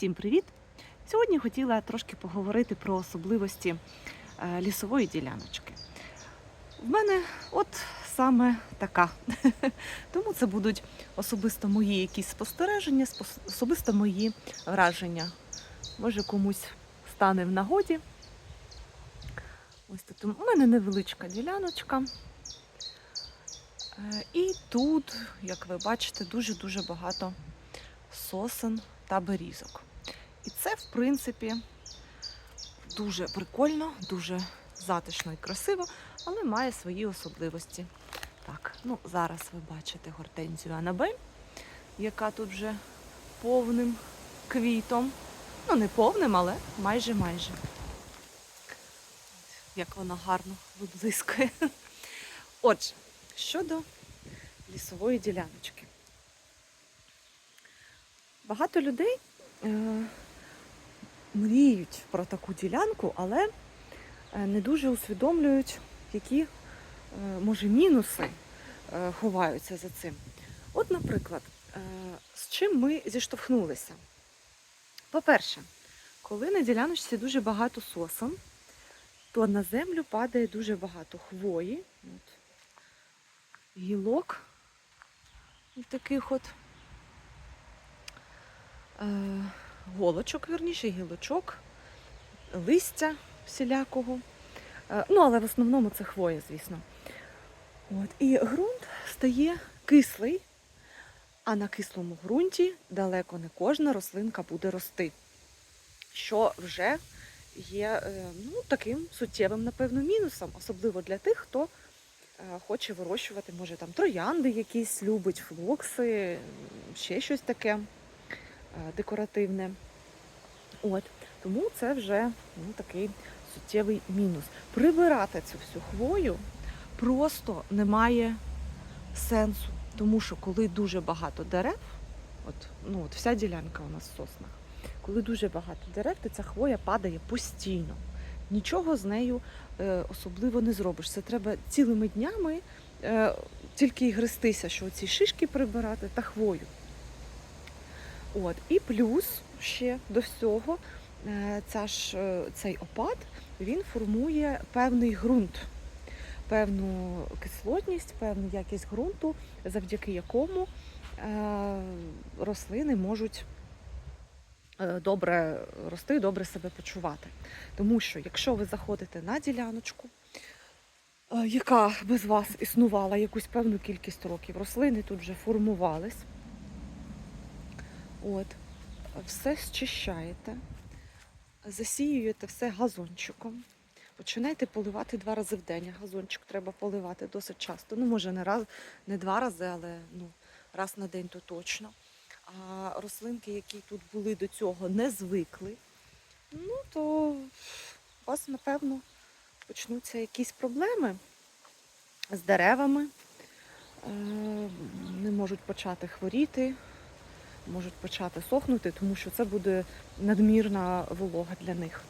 Всім привіт! Сьогодні хотіла трошки поговорити про особливості е, лісової діляночки. В мене от саме така. Тому це будуть особисто мої якісь спостереження, особисто мої враження. Може комусь стане в нагоді. Ось тут у мене невеличка діляночка. Е, І тут, як ви бачите, дуже-дуже багато сосен та берізок. І це, в принципі, дуже прикольно, дуже затишно і красиво, але має свої особливості. Так, ну зараз ви бачите гортензію Анабель, яка тут вже повним квітом. Ну, не повним, але майже майже. Як вона гарно виблискує. Отже, щодо лісової діляночки. Багато людей е, мріють про таку ділянку, але е, не дуже усвідомлюють, які, е, може, мінуси е, ховаються за цим. От, наприклад, з чим ми зіштовхнулися. По-перше, коли на діляночці дуже багато сосен, то на землю падає дуже багато хвої, от, гілок, от таких от голочок, вірніше, гілочок, листя всілякого. Е, ну, але в основному це хвоя, звісно. От. І ґрунт стає кислий, а на кислому ґрунті далеко не кожна рослинка буде рости. Що вже є е, ну, таким суттєвим, напевно, мінусом, особливо для тих, хто е, хоче вирощувати, може, там троянди якісь любить, флокси, ще щось таке декоративне. От. Тому це вже ну, такий суттєвий мінус. Прибирати цю всю хвою просто немає сенсу. Тому що коли дуже багато дерев, от, ну, от вся ділянка у нас в соснах, коли дуже багато дерев, то ця хвоя падає постійно. Нічого з нею е, особливо не зробиш. Це треба цілими днями е, тільки й грестися, що ці шишки прибирати та хвою. От. І плюс ще до всього е, ця ж, е, цей опад він формує певний ґрунт, певну кислотність, певну якість ґрунту, завдяки якому е, рослини можуть добре рости, добре себе почувати. Тому що якщо ви заходите на діляночку, яка без вас існувала якусь певну кількість років, рослини тут вже формувались, от, все зчищаєте, засіюєте все газончиком. Починайте поливати два рази в день. Газончик треба поливати досить часто. Ну, може, не раз, не два рази, але ну, раз на день то точно. А рослинки, які тут були до цього, не звикли, ну то у вас, напевно, почнуться якісь проблеми з деревами, Е, не можуть почати хворіти, можуть почати сохнути, тому що це буде надмірна волога для них.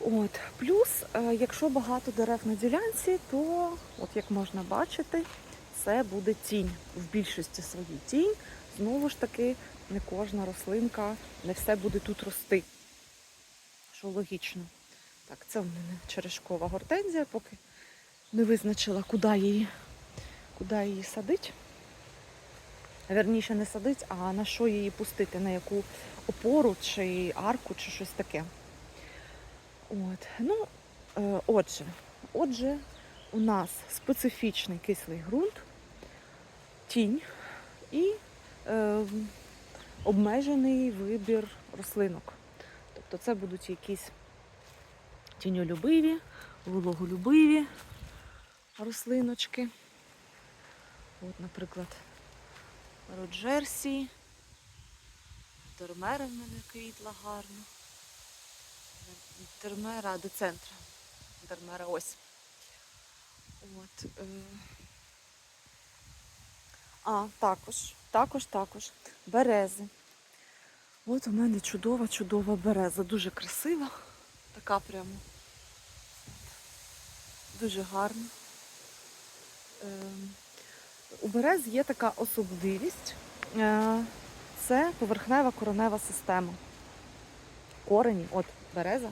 От. Плюс, е, якщо багато дерев на ділянці, то, от як можна бачити, це буде тінь. В більшості своїй тінь. Знову ж таки, не кожна рослинка, не все буде тут рости. Що логічно. Так, це в мене черешкова гортензія, поки не визначила, куди її, куди її садить. Верніше не садить, а на що її пустити, на яку опору, чи арку, чи щось таке. От. Ну, е, отже, отже, у нас специфічний кислий ґрунт, тінь і е, обмежений вибір рослинок. Тобто це будуть якісь тіньолюбиві, вологолюбиві рослиночки. От, наприклад, Роджерсі, Термера в мене квітла гарно. Термера до центру. Термера ось. От. Е... А, також, також, також. Берези. От у мене чудова, чудова береза. Дуже красива. Така прямо. Дуже гарна. У берез є така особливість. Е... Це поверхнева коронева система. корені, от береза.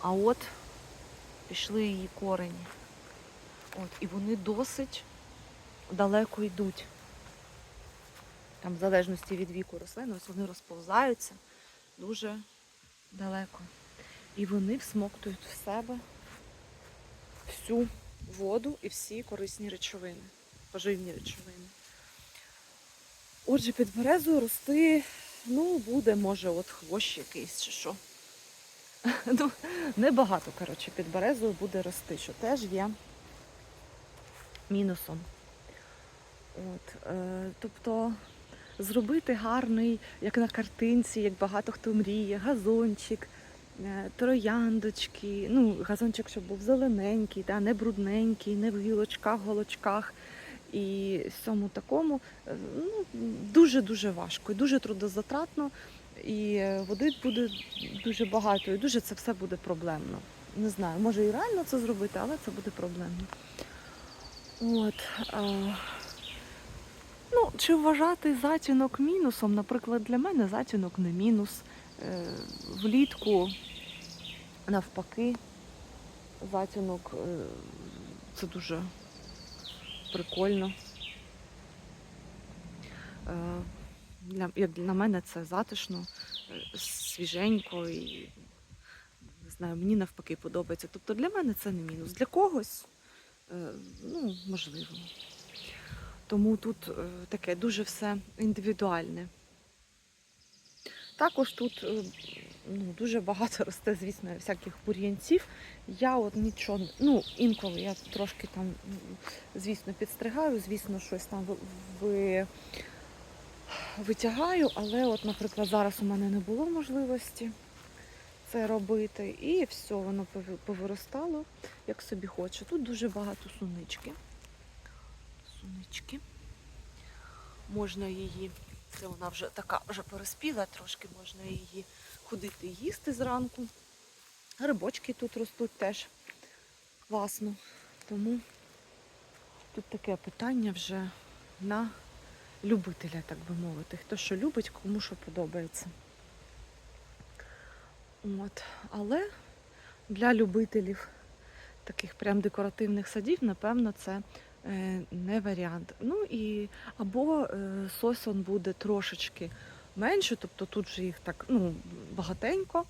А от пішли її корені. От, і вони досить далеко йдуть. Там, в залежності від віку рослин, ось вони розповзаються дуже далеко. І вони всмоктують в себе всю воду і всі корисні речовини, поживні речовини. Отже, під березою рости, ну, буде, може, от хвощ якийсь чи що. Ну, небагато, коротше, під березою буде рости, що теж є мінусом. От, е, тобто зробити гарний, як на картинці, як багато хто мріє, газончик, е, трояндочки. Ну, газончик, щоб був зелененький, да, не брудненький, не в гілочках, голочках. І всьому такому е, ну, дуже-дуже важко і дуже трудозатратно, і е, води буде дуже багато, і дуже це все буде проблемно. Не знаю, може і реально це зробити, але це буде проблемно. От. А... Ну, чи вважати затінок мінусом? Наприклад, для мене затінок не мінус. Е, влітку навпаки, затінок це дуже прикольно. Е, для, як для мене це затишно, е, свіженько і не знаю, мені навпаки подобається. Тобто для мене це не мінус. Для когось, е, ну, можливо. Тому тут таке дуже все індивідуальне. Також тут ну, дуже багато росте, звісно, всяких бур'янців. Я от нічого, ну, інколи я трошки там, звісно, підстригаю, звісно, щось там ви- ви, витягаю, але от, наприклад, зараз у мене не було можливості це робити. І все, воно повиростало, як собі хоче. Тут дуже багато сунички. Сунички. Можна її, це вона вже така вже переспіла, трошки можна її ходити їсти зранку. Грибочки тут ростуть теж класно. Тому тут таке питання вже на любителя, так би мовити. Хто що любить, кому що подобається. От. Але для любителів таких прям декоративних садів, напевно, це е, не варіант. Ну і або е, сосон буде трошечки менше, тобто тут же їх так ну, багатенько.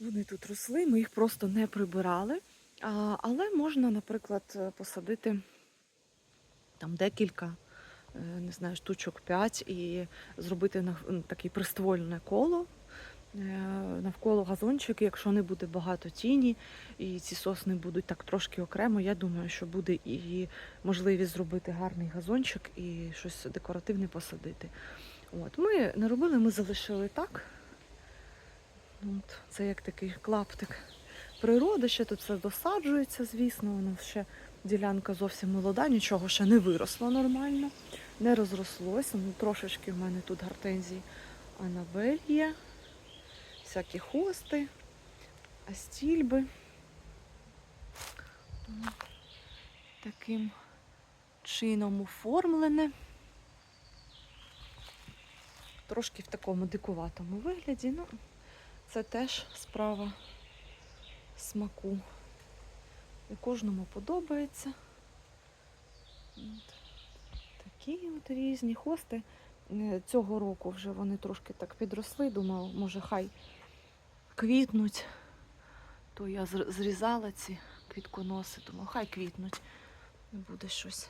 Вони тут росли, ми їх просто не прибирали. А, але можна, наприклад, посадити там декілька, е, не знаю, штучок 5 і зробити на- таке приствольне коло. е, Навколо газончик, якщо не буде багато тіні, і ці сосни будуть так трошки окремо, я думаю, що буде і можливість зробити гарний газончик і щось декоративне посадити. От. Ми не робили, ми залишили так. От. Це як такий клаптик природи, ще тут все досаджується, звісно, воно ще ділянка зовсім молода, нічого ще не виросло нормально, не розрослося. Ну, трошечки в мене тут гортензії Анабель є, всякі хости, астільби. Таким чином оформлене. Трошки в такому дикуватому вигляді. Ну, це теж справа смаку. І кожному подобається. От. Такі от різні хости. Е, Цього року вже вони трошки так підросли. Думаю, може хай квітнуть. То я зрізала ці квітконоси, думаю, хай квітнуть. Не буде щось.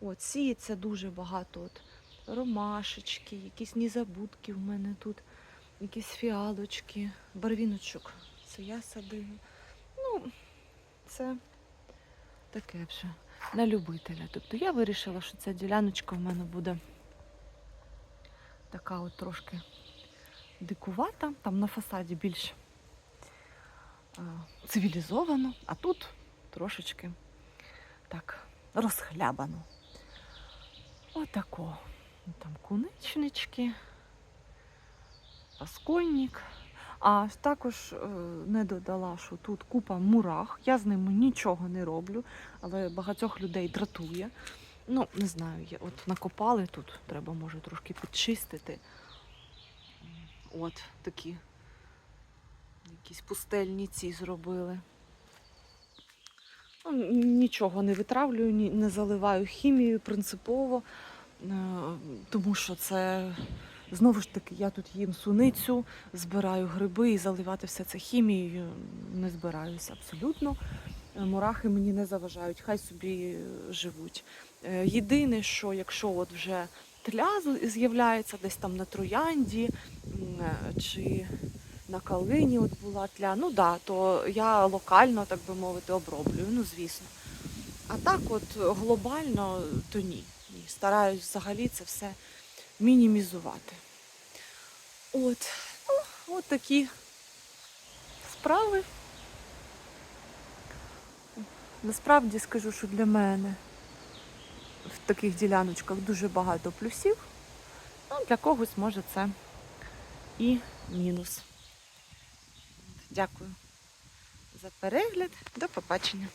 От, сіється дуже багато. От, ромашечки, якісь незабудки в мене тут, якісь фіалочки, барвіночок. Це я садила. Ну, це таке вже на любителя. Тобто я вирішила, що ця діляночка в мене буде така от трошки дикувата. Там на фасаді більш цивілізовано, а тут трошечки так розхлябано. Отако. Там куничнички, пасконник. А також е, не додала, що тут купа мурах. Я з ними нічого не роблю, але багатьох людей дратує. Ну, не знаю, от накопали тут, треба може трошки підчистити. От такі якісь пустельні ці зробили. Ну, Нічого не витравлюю, не заливаю хімією принципово, тому що це знову ж таки я тут їм суницю, збираю гриби і заливати все це хімією не збираюся абсолютно. Е, Мурахи мені не заважають, хай собі е, живуть. Е, Єдине, що якщо от вже тля з'являється десь там на троянді е, чи на калині от була тля, ну да, то я локально, так би мовити, оброблюю, ну звісно. А так, от глобально, то ні. Ні. Стараюсь взагалі це все мінімізувати. От, ну, от такі справи. Насправді скажу, що для мене в таких діляночках дуже багато плюсів. Ну, для когось може це і мінус. Дякую за перегляд. До побачення.